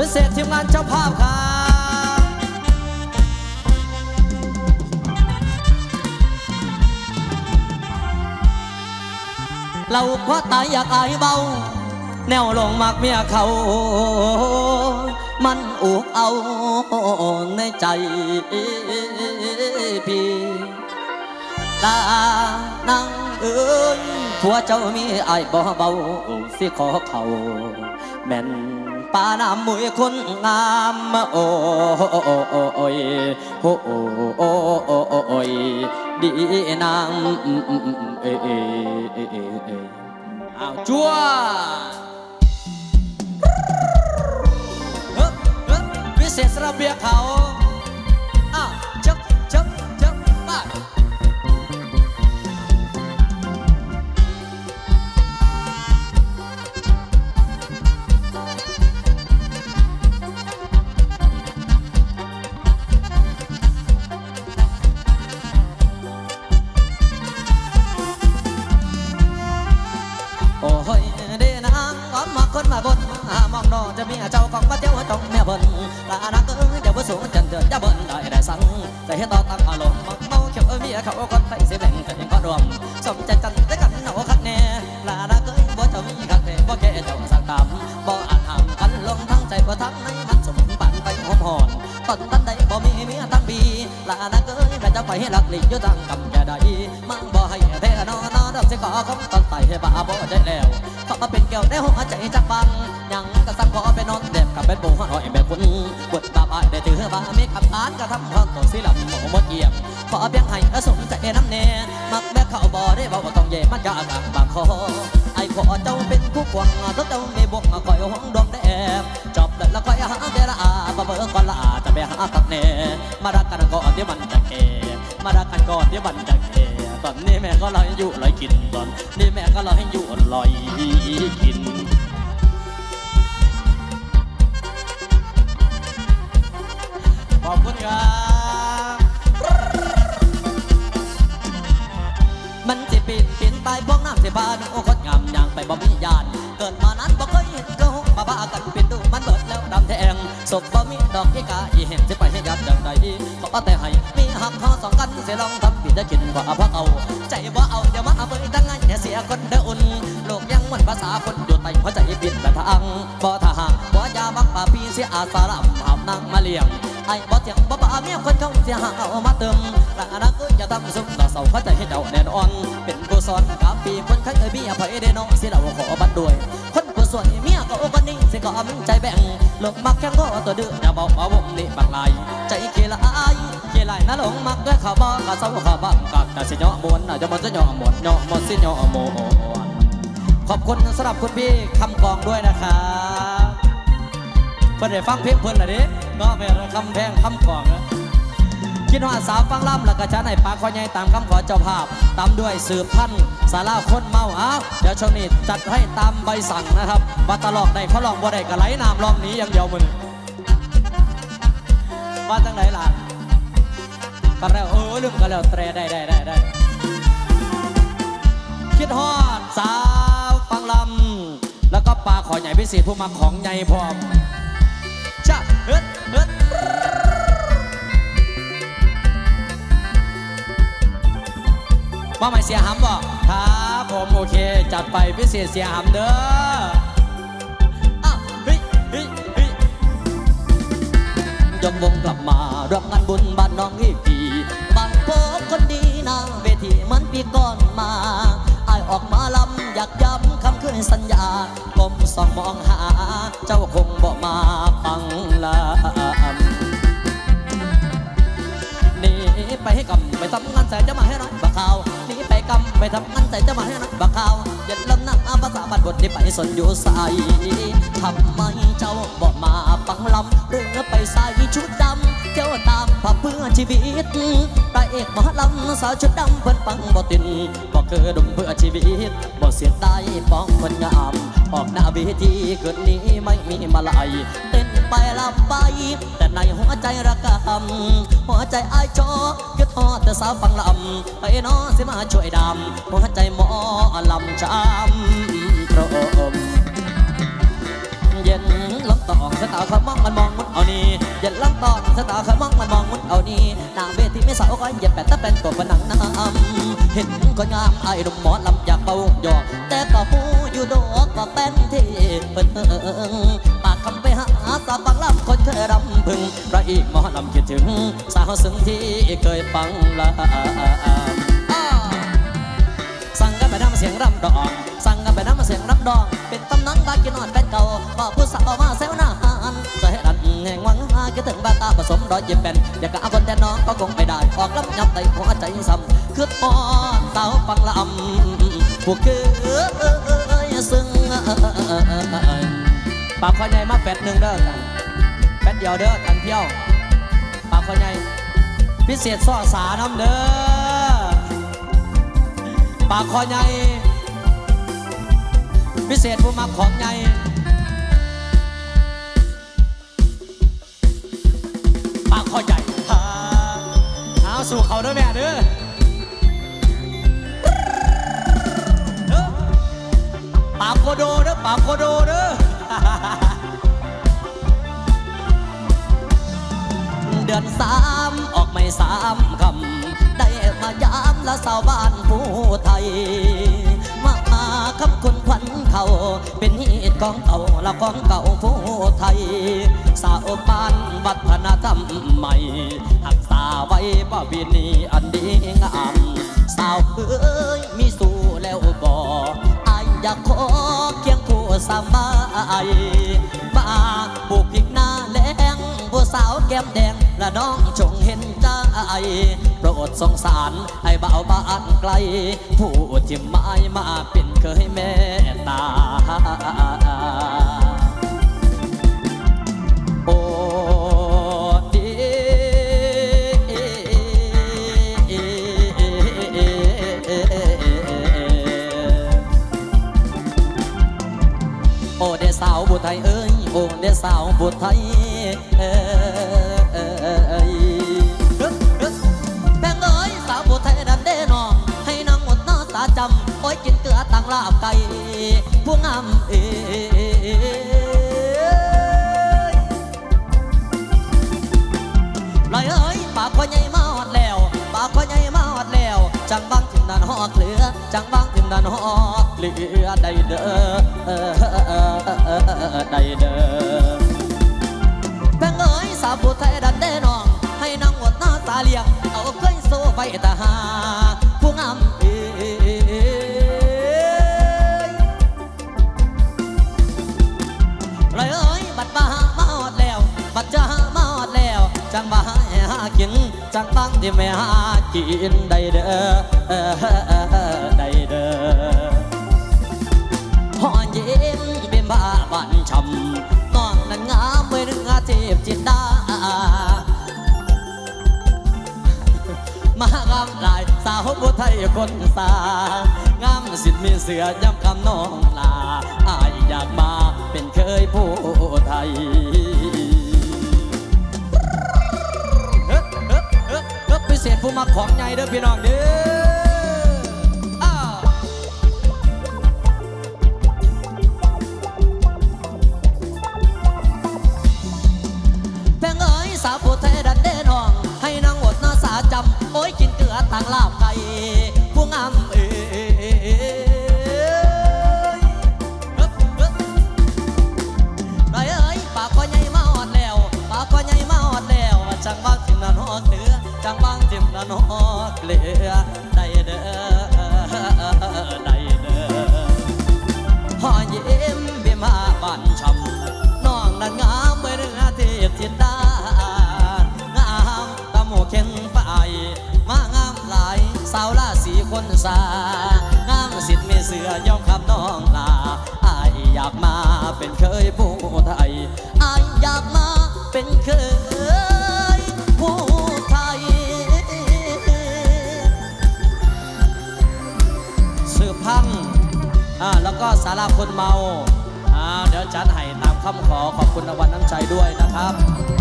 พิเศษทีมงานเจ้าภาพครับเราเพราตายอยากอายเบา แนวลงมักเมียเขา มันอุกเอาในใจพี่ ลานางเอ้ยผัวเจ้ามีไอายบ่เบาสิขอเขาแม่นป้าน้ำมวยคนงามโอ้ยโอ้โอ้ยดีนางเอ้ยเอ้ยเอ้ยเอ้ยเอ้ยอ้าจั่ววิเศษระเบียเขา โอ้ยเดนางอ้อมมาคนมาบนมามองนอจะมีเจ้าของมาเจ้าจงแม่บนลานักเอ้ยเดี๋ยวบ่สูงจันเดินจะบนได้ได้สั่งแต่เห็นตอตั้งอารมณ์มักเมาเขียวเมียเขาคนไปเสียแบ่งกันก็รวมสมใจกันได้กันเอาคักแน่ลานักเอ้ยบ่จะมีคักแน่บ่แก่เจ้าสักตามบ่อาจห้ามกันลงทั้งใจบ่ทั้งในมันสมปันไปหอมหอนตอนตันใดบ่มีเมียตั้งปีลานักเอ้ยแม่จะไปให้หลักหลีอยู่ทางกำจะได้มับ่ให้ อนอนสิขอคำตอนไต่ให้บ้าบ่ได้แล้วขอเป็นแก้วในหัวใจจักบังยังกระสังขอเป็นนอนเด็บกับเป็นปูหัวหอยแบบคุณบทบาบาได้ถือว่ามีคำอ่านกระทำพรตัวสิลำหมหมดเยี่ยมขอเพียงให้สมใจน้ำเนมักแม่เข้าบ่ได้บอกว่าต้องเย่มันยากอ่างบางคอไอ้ขอเจ้าเป็นคู่ควงทุกเจ้าไม่บวกคอยห้องดวงแดงจบแล้วคอยหาเดละอาบ่เบอร์ก่อนละอาจะไปหาตักเนมารักกันก่อนเดี๋ยวมันจะเก มารักกันก่อนเดี๋ยวมันจะเกตอนนี้แม่ก็ลอยอยู่ลอยกินตอนนี้แม่ก็ลอยอยู่ลอยกินขอบคุณครับมันสิปีนปีนตายพวกน้ำสิบาดโอ้คนงามอย่างไปบ่มียาน เกิดมานั้นบ่เคยเห็นเจ้ามาบ้ากันเป็นดูมันเบิดแล้วดำแทงศพบ่มีดอกยี่กาอีเห็นสิไสียลองทำผิดจะกินบ่พักเอา ใจบ่เอาเดี๋ยวมาเอาไปตั้งไงเสียคนเด้ออุ่นโลกยังมือนภาษาคนอยู่ไต่หัวใจบิดแบบทางบ่ทหารบ่ยามักป่าปีเสียอาสาลำหามนางมาเลี้ยงไอ้บ่เถียงบ่ป่าเมียคนเขาเสียหาเอามาเติมละอนาคตอย่าทำสุขต่อเสาเขาใจให้เจ้าแน่นอน เป็นกุศลกับปีคนใครเอ่ยมีอภัยได้น้องเสิเราขอบัดด้วย คนผู้สวยเมียก็โอ้คนนี้สิก็มีใจแบ่งหลงมักแค่ก็ตัวดื้ออย่าบอกว่าวงนี้บางลายใจเกล้า ยเกลายนะหลงมักด้วยขาบ้ากะเศร้าขาบ้ากักแต่สิเหาะมวนจะมันจะเหาะหมดเหาะหมดสิเหาะโมขอบคุณสำหรับคุณพี่คำกองด้วยนะครับเพิ่นได้ฟังเพลงเพิ่อนล่ะเด้เนาะแม่นคำแพงคำกองนะคิดว่าสาวฟังล่ำแล้วก็จะให้ปากคอใหญ่ตามคำขอเจ้าภาพตามด้วยสืบพันสาราคนเมาอ้าวเดี๋ยวช่วงนี้จัดให้ตามใบสั่งนะครับว่าตลอกได้เขาลองบ่ได้ก็ไหลน้ำลองหนี้อย่างเดียวมึงว่าจังไหนล่ะ ก็แล้วเออลืมก็แล้วแตรได้ได้ได้ได้คิดฮอดสาวฟังลำแล้วก็ปลาขอใหญ่พิเศษผู้มาของใหญ่พร้อมจ้าเฮ็ดเฮ็ดว่าไม่เสียหำบ่ครับผมโอเค จัดไปพิเศษเสียหำเด้อวเฮ้ยกวงกลับมาร่วมงานบุญบ้านน้องอีปีบางพบ คนดีนาเวทีมันปีก่อนมาอายออกมาลำอยากย้ำคำคืนสัญญากลมส่องมองหา เจ้าคงบอกมาปังลำหนีไปให้กำไปทำงานใส่จะมาให้ร้อยบักขาวหนีไปกำไปทำงานใส่จะมาให้ร้อยบักขาวอย่าลืมาษาบัดบทที่ไปสนอยู่ใส่ทำไมเจ้าบอกมาปังลำเรือไปใส่ชุดดำเที่ยวตามผับเพื่อชีวิตพระเอกหมอลำสาวชุดดำเพิ่นปังบ่ตินบอกคือดุมเพื่อชีวิตบ่เสียดายป้องคนงาม ออกหน้าเวทีเกิดนี้ไม่มีมาลายเต้น ไปลำไป แต่ในหัวใจระกำหัวใจอายจอยึดทอดแต่สาวฟังลำไปน้อสิมาช่วยดำหัวใจหมอลำช้ำตรมเย็นลำตองสตาขมองมุดเอานี่เย็นลำตอนสตาขมองมันมองมันเอานี่หน้าเวทีไม่สาวก็เหยียบแปดตะเป็นตัวผนังน้ำเห็นคนงามไอ้หนุ่มหมอลำอยากเป่าหยอกแต่ก็ เอกหมอลำคิดถึง สาวซึ้งที่เคยฟังลาสั่งกันไปน้ำเสียงรำดองสั่งกันไปน้ำเสียงรำดอง เป็นตำนานบากินอนเป็นเก่าบอกผู้สาวมาเซวนานจะให้ดันแห่งวังหาคิดถึงบ้าตาผสมดอยเย็บเป็นอยากกะเอาคนแต่น้องก็คงไม่ได้ ออกลำยับไตหัวใจซ้ำคือปอนสาวฟังลำผู้คือซึ่งปากคอยใหญ่มาแปดหนึ่งเด้อกัน ปดเดียวเด้อกันเที่ยวปากคอใหญ่พิเศษซ้อสาน้ำเด้อปากคอใหญ่พิเศษผู้มักของใหญ่ปากคอใหญ่ฮ่าเอาสู่เขาเด้อแม่เด้อปากโคโดเด้อปากโคโดเด้อ เดือนสามออกไม่สามคำ ได้มายามและสาวบ้านผู้ไทย มามาคำคุณขวัญเขาเป็นฮีตของเก่าและของเก่าผู้ไทย สาวบ้านวัฒนธรรมใหม่หักษาไว้บ่วินีอันดีงามสาวเอ้ยมีสู่แล้วบ่อายอยากขอเคียงคู่สามบายมาปลูกพิก สาวแก้มแดงและน้องจงเห็นใจโปรดสงสารไอ้บ่าวบ้านไกล ผู้ที่ไม้มาเป็นเคยแม่ตา โอ้ดีโอ้เดสาวบุไทยเอ้ย โอ้เดสาวบุไทยเอ้ ไก่ผู้งามเอ้ยลอยเอ้ยปากพ่อใหญ่มาหอดแล้ว ปากพ่อใหญ่มาหอดแล้ว จังบังถึงนันหอกเหลือ จังบังถึงนันหอกเหลือได้เด้อเออเออเออเออได้เด้อแพงเอ้ยสาวผู้ไทยดันเด้น้อง ให้นางอดหน้าตาเลี้ยง เอาเคยโซ่ไปตาหาผู้งามเอ้ จังมาหาหากิน จังตั้งที่ไม่หากินได้เด้อเออได้เด้อหอยิ้มเป็นบ้าบันชำน้องนั้นงามไม่นึกอาเทพจิตดามางามหลายสาวผู้ไทยคนสางามสิทธิ์มีเสือย่ำคำน้องลาอายอยากมาเป็นเคยผู้ไทย เฮ้พิเศษผู้มาของใหญ่เด้อพี่น้องเด้ออ้าวแพงเอ้ยสาวผู้ไทยดันเด้น้องให้นางอดน้าสาจำโอ้ยกินเกลือต่างลาบไก่ผู้งามเอ๋ นันอกเลือได้เด้อได้เด้อพอยิ้มเบี้ยมาบ้านชำน้องนั้นงามเมื่อเรือเทพจินดางามตะหมูเข็นไปมางามหลายสาวราศีคนสางามสิทธิ์มีเสือยอมคำน้องลาอายอยากมาเป็นเคยผู้ไทยาราคนเมาอ่าเดี๋ยวจัดให้ตามคำขอขอบคุณรางวัลน้ำใจด้วยนะครับ